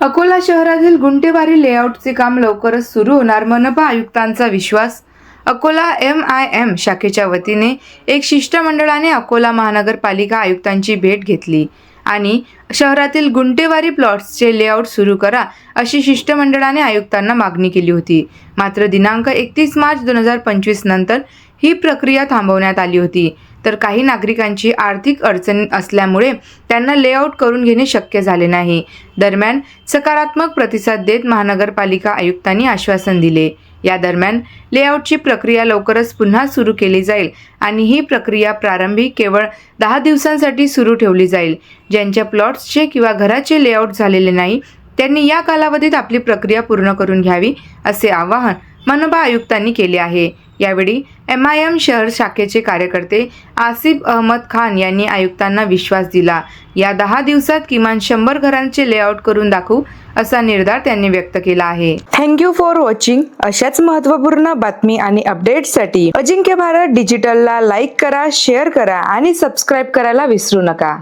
अकोला शहरातील गुंटेवारी लेआउटचे काम लवकरच सुरू होणार मनपा आयुक्तांचा विश्वास. अकोला एम आय एम शाखेच्या वतीने एक शिष्टमंडळाने अकोला महानगरपालिका आयुक्तांची भेट घेतली आणि शहरातील गुंटेवारी प्लॉट्सचे लेआउट सुरू करा अशी शिष्टमंडळाने आयुक्तांना मागणी केली होती. मात्र दिनांक एकतीस मार्च दोन हजार पंचवीस नंतर ही प्रक्रिया थांबवण्यात आली होती. तर काही नागरिकांची आर्थिक अडचण असल्यामुळे त्यांना लेआउट करून घेणे शक्य झाले नाही. दरम्यान सकारात्मक प्रतिसाद देत महानगरपालिका आयुक्तांनी आश्वासन दिले. या दरम्यान लेआउटची प्रक्रिया लवकरच पुन्हा सुरू केली जाईल आणि ही प्रक्रिया प्रारंभी केवळ दहा दिवसांसाठी सुरू ठेवली जाईल. ज्यांच्या प्लॉट्सचे किंवा घराचे लेआउट झालेले नाही त्यांनी या कालावधीत आपली प्रक्रिया पूर्ण करून घ्यावी असे आवाहन मनपा आयुक्तांनी केले आहे. यावेळी एम आय एम शहर शाखेचे कार्यकर्ते आसिफ अहमद खान यांनी आयुक्तांना विश्वास दिला. या दहा दिवसात किमान शंभर घरांचे लेआउट करून दाखवू असा निर्धार त्यांनी व्यक्त केला आहे. थँक्यू फॉर वॉचिंग अशाच महत्त्वपूर्ण बातमी आणि अपडेट्ससाठी अजिंक्य भारत डिजिटलला लाईक करा शेअर करा आणि सबस्क्राईब करायला विसरू नका.